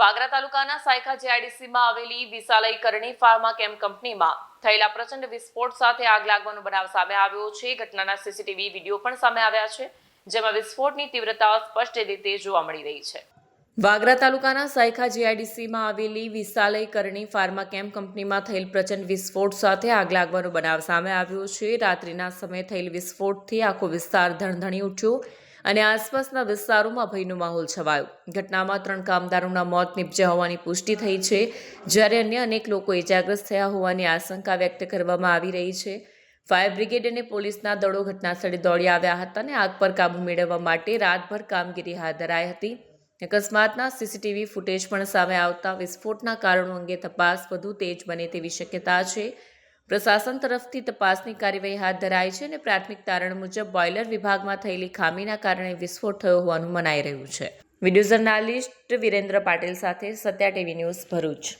વાગરા તાલુકાના સાયખા જીઆઈડીસીમાં આવેલી વિશાલય કરણી ફાર્મા કેમ કંપનીમાં થયેલા પ્રચંડ વિસ્ફોટ સાથે આગ લાગવાનો બનાવ સામે આવ્યો છે. ઘટનાના સીસીટીવી વીડિયો પણ સામે આવ્યા છે, જેમાં વિસ્ફોટની તીવ્રતા સ્પષ્ટ રીતે જોવા મળી રહી છે. વાગરા તાલુકાના સાયખા જીઆઈડીસીમાં આવેલી વિશાલય કરણી ફાર્મા કેમ્પ કંપનીમાં થયેલ પ્રચંડ વિસ્ફોટ સાથે આગ લાગવાનો બનાવ સામે આવ્યો છે. રાત્રિના સમયે થયેલ વિસ્ફોટથી આખો વિસ્તાર ધણધણી ઉઠ્યો. અને આસપાસના વિસ્તારોમાં ભયનો માહોલ છવાયો. ઘટનામાં ત્રણ કામદારોના મોત નીપજ્યા હોવાની પુષ્ટિ થઈ છે. જ્યારે અન્ય અનેક લોકો ઇજાગ્રસ્ત થયા હોવાની આશંકા વ્યક્ત કરવામાં આવી રહી છે. ફાયર બ્રિગેડ અને પોલીસના દળો ઘટનાસ્થળે દોડી આવ્યા હતા અને આગ પર કાબૂ મેળવવા માટે રાતભર કામગીરી હાથ ધરાઈ હતી. અકસ્માતના સીસીટીવી ફૂટેજ પણ સામે આવતા વિસ્ફોટના કારણો અંગે તપાસ વધુ તેજ બને તેવી શક્યતા છે. પ્રશાસન તરફથી તપાસની કાર્યવાહી હાથ ધરાઈ છે અને પ્રાથમિક તારણ મુજબ બોઇલર વિભાગમાં થયેલી ખામીના કારણે વિસ્ફોટ થયો હોવાનું મનાઈ રહ્યું છે. વીડિયો જર્નાલિસ્ટ વિરેન્દ્ર પાટીલ સાથે સત્યા ટીવી ન્યૂઝ ભરૂચ.